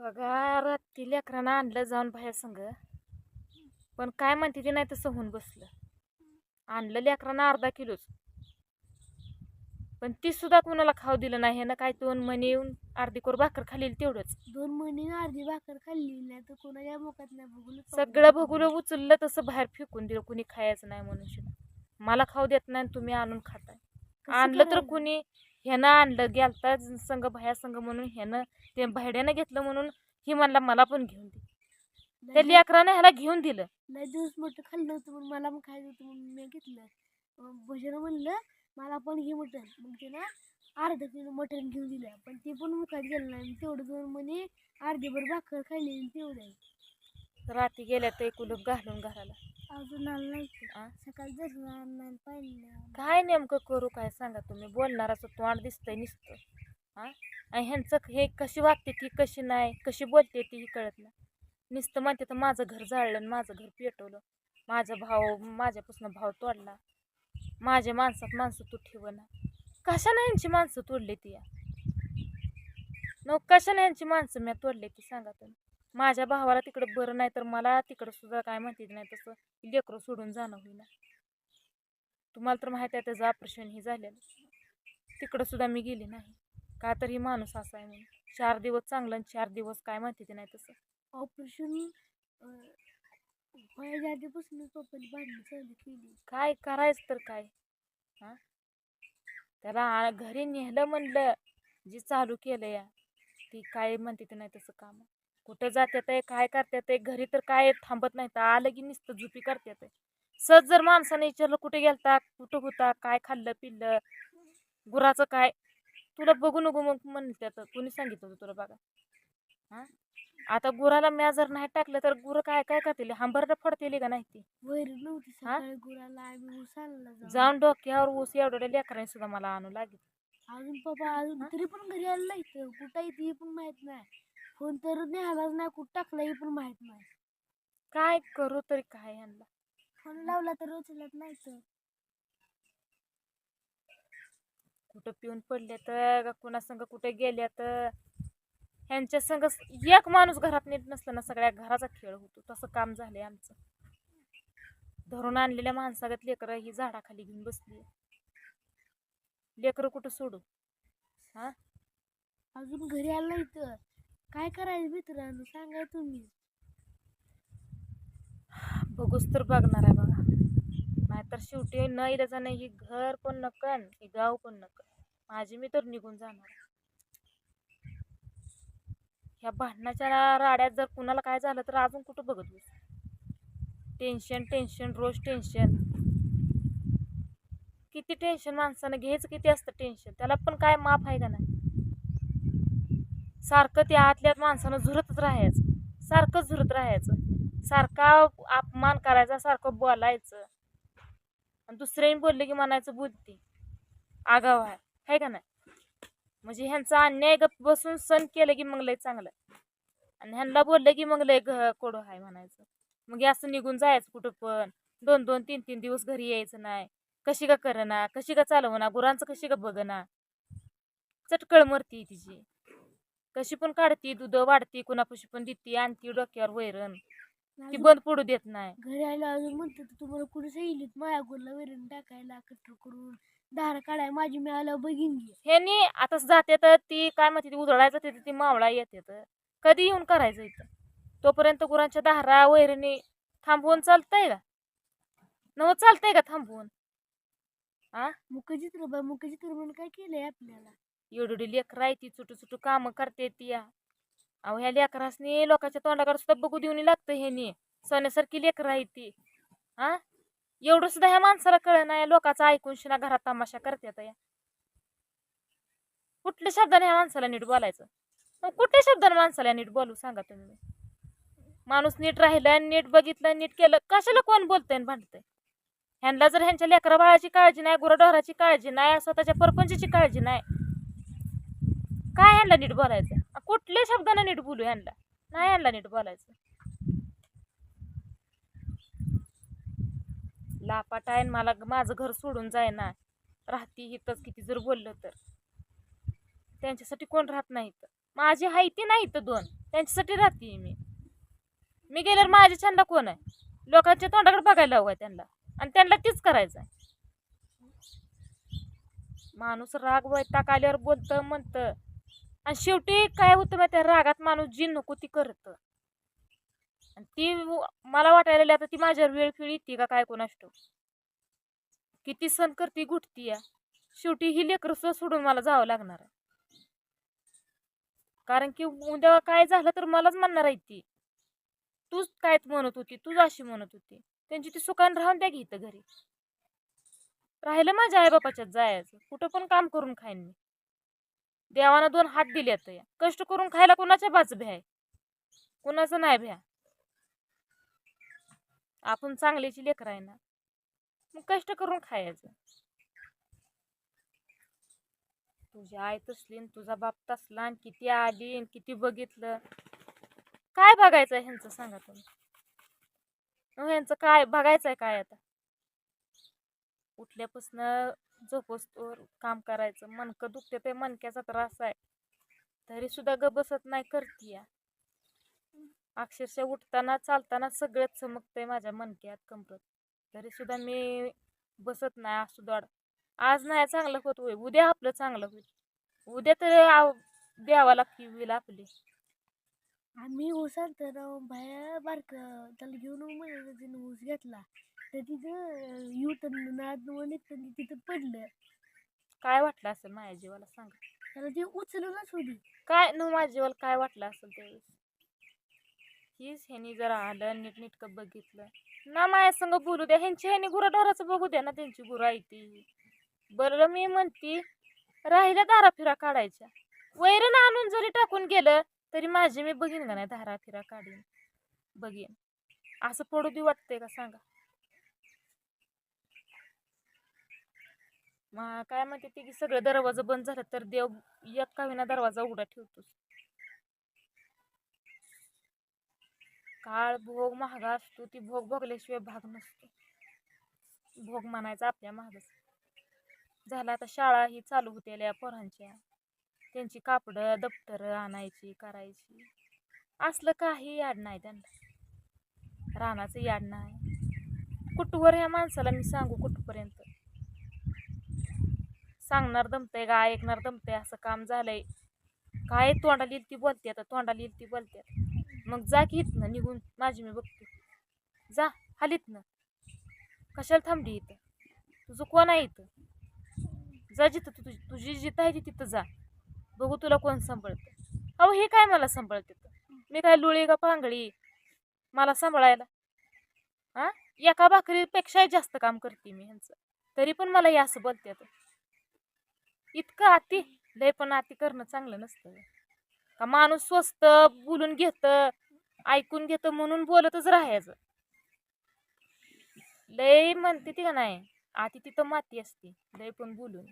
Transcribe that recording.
बघा रात्री लेकरांना आणलं जाऊन बाहेर संग. पण काय म्हणते ते नाही तसं होऊन बसलं. आणलं लेकरांना अर्धा किलोच. पण ती सुद्धा कुणाला खाऊ दिलं नाही ह्यानं काय दोन म्हणे येऊन अर्धी कोर भाकर खाली तेवढंच. दोन महिने अर्धी भाकर खाल्ली नाही तर कोणाच्या मुखात नाही बघून सगळं भगुलं उचललं तसं बाहेर फेकून दिलं. कुणी खायचं नाही म्हणून. मला खाऊ देत नाही आणि तुम्ही आणून खाताय. आणलं तर कुणी ह्यानं आणलं गेलता संघ बाह्या संघ म्हणून ह्यानं ते भाड्यानं घेतलं म्हणून ही म्हणला मला पण घेऊन दे. त्या लेकरानं ह्याला घेऊन दिलं. लय दिवस मोठं खाल्लं होतं म्हणून मला पण खायचं होतं म्हणून मी घेतलं. मग भजन म्हणलं मला पण घे मटण. मग ते ना अर्धा किलो मटण घेऊन दिलं पण ते पण मुखात गेलं नाही. तेवढं दोन म्हणे अर्धीभर भाकर खाल्ली आणि तेवढं. रात्री गेल्या तर कुलूप घालून घराला अजून आलं नाही ते. आ? सकाळी जर पाहिलं. काय नेमकं करू काय सांगा तुम्ही? बोलणाराचं तोंड दिसतंय नुसतं. हा? आणि ह्यांचं हे कशी वागते ती कशी नाही कशी बोलते ती ही कळत नाही. नुसतं म्हणते तर माझं घर जाळलं आणि माझं घर पेटवलं. माझा भाव माझ्यापासून भाव तोडला. माझ्या माणसात माणसं तू ठेवना कशाने यांची माणसं तोडली ती या? न कशाने यांची माणसं मी तोडली ती सांगा तुम्ही. माझ्या भावाला तिकडं बरं नाही तर मला तिकडं सुद्धा काय म्हणते नाही तसं लेकरं सोडून जाणं होईना. तुम्हाला तर माहिती आहे त्याचं ऑपरेशन हे झालेलं. तिकडं सुद्धा मी गेली नाही. का तर ही माणूस असा आहे म्हणून. चार दिवस चांगलं आणि चार दिवस काय माहिती ते नाही तसं. ऑपरेशन व्हायच्या आधीपासून पप्पाने भांडणं चालू केली. काय करायचं तर काय? हा? त्याला घरी नेलं म्हणलं जे चालू केलं या ती काय म्हणते ते नाही तसं काम. कुठं जात्यात आहे काय करतात आहे घरी तर काय थांबत नाही तर आलं की नुसतं झुपी करतात आहे. सहज जर माणसाने विचारलं कुठे गेलता? कुठं होता? काय खाल्लं पिल्लं गुराचं काय? तुला बघू नको मग म्हणतात कोणी सांगितलं होतं तुला बघा? हा? आता गुराला म्या जर नाही टाकलं तर गुरं काय काय करतील? हांबरडं फोडतील का नाही ती? गुराला. जाऊन डोक्यावर ऊस एवढ्या लेकरांनी सुद्धा मला आणू लागेल. अजून पप्पा अजून? तरी पण घरी आलं नाही कुठं आहे ते पण माहीत नाही. फोन तर न्यायलाच नाही कुठं टाकला हे पण माहीत नाही. काय करू तरी काय यांना फोन लावला तर उचलत नाही तर कुठं पिऊन पडले तर का कुणा संग कुठे गेल्या तर. ह्यांच्या संग एक माणूस घरात नीट नसलं ना सगळ्या घराचा खेळ होतो. तसं काम झालंय आमचं. धरून आणलेल्या माणसागत लेकरं ही झाडाखाली घेऊन बसली लेकरं कुठं सोडू? हा? अजून घरी आलं तर. काय करायचं मित्रांनो? सांगा तुम्ही. बघूच तर बघणार आहे बघा. नाहीतर शेवटी न इलाजा नाही ही घर पण नकन ही गाव पण नकन माझी मी तर निघून जाणार ह्या भांडणाच्या राड्यात जर कुणाला काय झालं तर अजून कुठं बघत टेन्शन टेन्शन रोज टेन्शन किती टेन्शन माणसानं घ्यायचं किती असतं टेन्शन त्याला पण काय माफ आहे का नाही? सारखं त्या आतल्यात माणसानं झुरतच राहायचं. सारखं झुरत राहायचं. सारखा अपमान करायचा सारखं बोलायचं. आणि दुसऱ्याने बोलले की म्हणायचं बुद्धी आगाव आहे. आहे का नाही? म्हणजे ह्यांचा अन्याय गप बसून सण केलं की मग लय चांगलं. आणि ह्यांना बोललं की मग लय कोडो कोडं आहे म्हणायचं. मग असं निघून जायचं कुठं पण. दोन दोन तीन तीन दिवस घरी यायचं नाही. कशी का करना? कशी का चालवना? गुरांचं कशी का बघना? चटकळ मरती तिची. कशी पण काढती दूध वाढती कुणापाशी पण देते आणती डोक्यावर वैरण. ती बंद पडू देत नाही. घरी आलं अजून म्हणतात तुम्हाला कुठे सांगितलं माया गुरला वैरण टाकायला कटर करून धार काढाय माझी मी आल्यावर बघीन घे ह्यानी आता जाते तर ती काय म्हणते ती उजळायचं तिथे ती मावळा येते तर. कधी येऊन करायचं इथं? तोपर्यंत गुरांच्या धारा वैरणी थांबवून चालतंय का? नव चालतंय का थांबवून? आ? बा मुखचित्र म्हणून काय केलंय आपल्याला? एवढी लेकरं राहते ती चुटू चुटू कामं करते ती. या अहो ह्या लेकरासनी लोकांच्या तोंडाकडे सुद्धा बघू देऊन लागतं ह्यानी. सोन्यासारखी लेकरं आहे ती. हा? एवढं सुद्धा ह्या माणसाला कळ नाही. लोकांचा ऐकून शिना घरात तमाशा करतात या. कुठल्या शब्दाने ह्या माणसाला नीट बोलायचं? मग कुठल्या शब्दाने माणसाला नीट बोलू सांगा तुम्ही? माणूस नीट राहिलं नीट बघितलं नीट केलं कशाला कोण बोलतंय भांडतंय? ह्यांना जर ह्यांच्या लेकरा बाळाची काळजी नाही गुराढोराची काळजी नाही स्वतःच्या परपंचाची काळजी नाही काय यांना नीट बोलायचं? कुठल्या शब्दानं नीट बोलू यांना नाही यांना नीट बोलायचं. लापाट आहे मला माझं घर सोडून जाय ना राहती इथंच किती जर बोललं तर. त्यांच्यासाठी कोण राहत नाही इथं? माझी हायती नाही इथं दोन. त्यांच्यासाठी राहते मी. मी गेल्यावर माझ्या छानला कोण आहे? लोकांच्या तोंडाकडे बघायला हवं त्यांना. आणि त्यांना तीच करायचं आहे. माणूस राग वैताग आल्यावर बोलतं म्हणतं. आणि शेवटी काय होतं माहिती रागात माणूस जी नको ती करतं. आणि ती मला वाटायला आता ती माझ्यावर वेळ फिळ येते का काय कोणाष्ट किती सण करते गुटती या शेवटी ही लेकर सुद्धा सोडून मला जावं लागणार. आहे कारण की उद्या काय झालं तर मलाच म्हणणार आहे ती. तूच काय म्हणत होती तूच अशी म्हणत होती. त्यांची ती सुखान राहून द्या घेत घरी. राहिलं माझ्या आईबापाच्यात जायचं. कुठं पण काम करून खाईन मी. देवानं दोन हात दिले या कष्ट करून खायला कुणाच्या बाच भ्याय कुणाचा नाही भ्या? आपण चांगल्याची लेकर आहे ना. मग कष्ट करून खायचं. तुझी आई तसली तुझा बाप तसला आणि किती आली किती बघितलं. काय बघायचं आहे ह्यांचं सांगा तुम्ही. मग ह्यांचं काय बघायचं आहे काय आता? उठल्यापासनं झोपस्तोर काम करायचं. मनकं दुखते ते मनक्याचा त्रास आहे. तरी सुद्धा ग बसत नाही करतीया अक्षरशः उठताना चालताना सगळंच चमकतंय माझ्या मनक्यात कमरत तरी सुद्धा मी बसत नाही असू दोड. आज नाही चांगलं होत होय. उद्या आपलं चांगलं होईल. उद्या तर आव- द्यावा लागते होईल आपली. आम्ही ऊस आणतो ना बाहेर बारक त्याला घेऊन ऊस घेतला. तर तिथं युटर्न नाद निघतं तिथं पडलं. काय वाटलं असेल माझ्या जीवाला सांगा. त्याला ते उचलूनच होती. काय न माझ्या जीवाला काय वाटलं असेल त्यावेळेस? हीच ह्यानी जरा आलं नीटनीटकं बघितलं. ना माझ्या संग बोलू द्या ह्यांची ह्यानी गुराढोराचं बघू द्या ना त्यांची गुरं आहे ती. बरं मी म्हणती राहिल्या धारा फिरा काढायच्या. वैरण आणून जरी टाकून गेलं तरी माझी मी बघीन का नाही धारा फिरा काढीन? बघीन. असं पडू दे वाटतंय का सांगा. मग काय म्हणते ते की सगळं दरवाजा बंद झालं तर देव एक का विना दरवाजा उघडा ठेवतोस काळ भोग महागा असतो ती भोग भोगल्याशिवाय भाग नसतो. भोग म्हणायचा आपल्या महागच झालं आता शाळा ही चालू होत्याल्या पोरांच्या. त्यांची कापडं दप्तर आणायची करायची. असलं काही याड नाही त्यांना. रानाचं याड नाही. कुठवर ह्या माणसाला मी सांगू कुठपर्यंत? सांगणार दमतंय का? ऐकणार दमतंय? असं काम झालंय. काय तोंडाला येईल ती बोलते आता. तोंडाला येईल ती बोलते मग जा की इथनं निघून माझी मी बघते. जा हालीतनं कशाला थांबली इथं? तुझं कोण आहे इथं? जा जिथं तू तुझी तुझी जिथं आहे ती तिथं जा. बघू तुला कोण सांभाळतं. अहो हे काय मला सांभाळते मी काय लुळी का पांगळी? मला सांभाळायला? हा एका भाकरीपेक्षाही जास्त काम करते मी ह्यांचं. तरी पण मला हे असं बोलते आता. इतकं अति लय पण अति करणं चांगलं नसतं का माणूस स्वस्त बोलून घेतं ऐकून घेतं म्हणून बोलतच राहायचं. लय म्हणते ती का नाही आती तिथं माती असते लय पण बोलून.